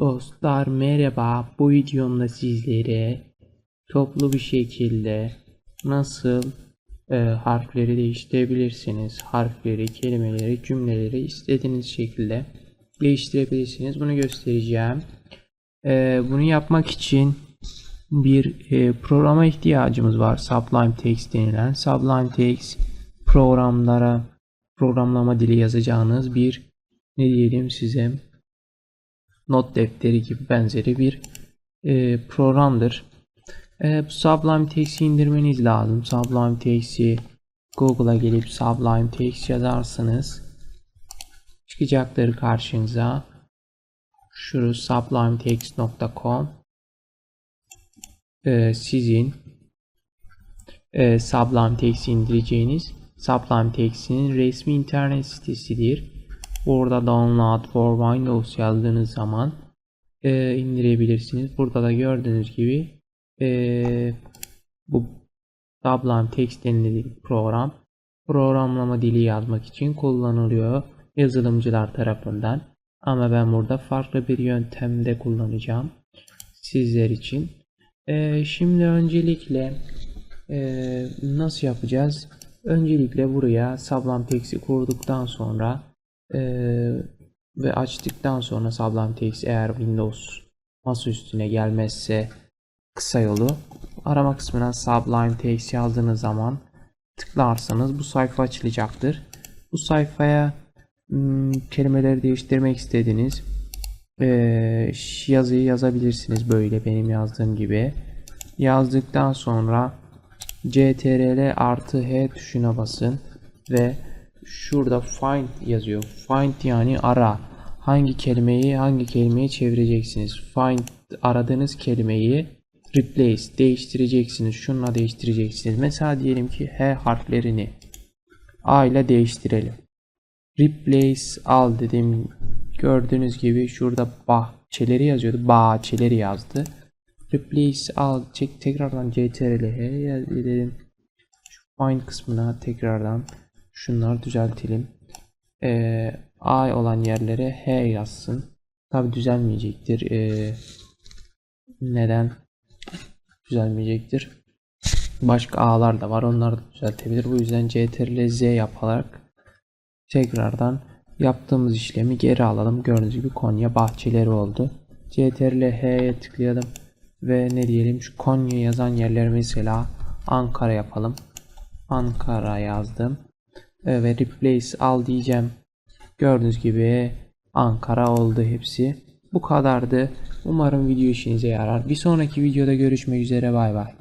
Dostlar merhaba. Bu videomda sizlere toplu bir şekilde nasıl e, harfleri değiştirebilirsiniz. Harfleri, kelimeleri, cümleleri istediğiniz şekilde değiştirebilirsiniz. Bunu göstereceğim. E, bunu yapmak için bir e, programa ihtiyacımız var. Sublime Text denilen. Sublime Text programlara programlama dili yazacağınız bir ne diyelim size not defteri gibi benzeri bir e, programdır. E, Sublime Text'i indirmeniz lazım. Sublime Text'i Google'a gelip Sublime Text yazarsınız. Çıkacaktır karşınıza. Şurası sublimetext.com e, sizin e, Sublime Text'i indireceğiniz Sublime Text'in resmi internet sitesidir. Orada download for Windows yazdığınız zaman e, indirebilirsiniz. Burada da gördüğünüz gibi e, bu Sublime Text denilen program programlama dili yazmak için kullanılıyor yazılımcılar tarafından. Ama ben burada farklı bir yöntemde kullanacağım sizler için. E, şimdi öncelikle e, nasıl yapacağız? Öncelikle buraya Sublime Text'i kurduktan sonra ee, ve açtıktan sonra Sublime Text eğer Windows masa üstüne gelmezse kısa yolu arama kısmına Sublime Text yazdığınız zaman tıklarsanız bu sayfa açılacaktır. Bu sayfaya hmm, kelimeleri değiştirmek istediğiniz ee, yazıyı yazabilirsiniz böyle benim yazdığım gibi. Yazdıktan sonra CTRL artı H tuşuna basın ve şurada find yazıyor. Find yani ara. Hangi kelimeyi hangi kelimeye çevireceksiniz? Find aradığınız kelimeyi replace değiştireceksiniz. Şununla değiştireceksiniz. Mesela diyelim ki H harflerini A ile değiştirelim. Replace al dedim. Gördüğünüz gibi şurada bahçeleri yazıyordu. Bahçeleri yazdı. Replace al çek tekrardan CTRL H dedim. Find kısmına tekrardan Şunları düzeltelim. Ee, A olan yerlere H yazsın. Tabi düzelmeyecektir. Ee, neden düzelmeyecektir? Başka A'lar da var. Onları da düzeltebilir. Bu yüzden CTRL Z yaparak tekrardan yaptığımız işlemi geri alalım. Gördüğünüz gibi Konya bahçeleri oldu. CTRL H'ye tıklayalım ve ne diyelim şu Konya yazan yerler mesela Ankara yapalım. Ankara yazdım ve replace al diyeceğim. Gördüğünüz gibi Ankara oldu hepsi. Bu kadardı. Umarım video işinize yarar. Bir sonraki videoda görüşmek üzere bay bay.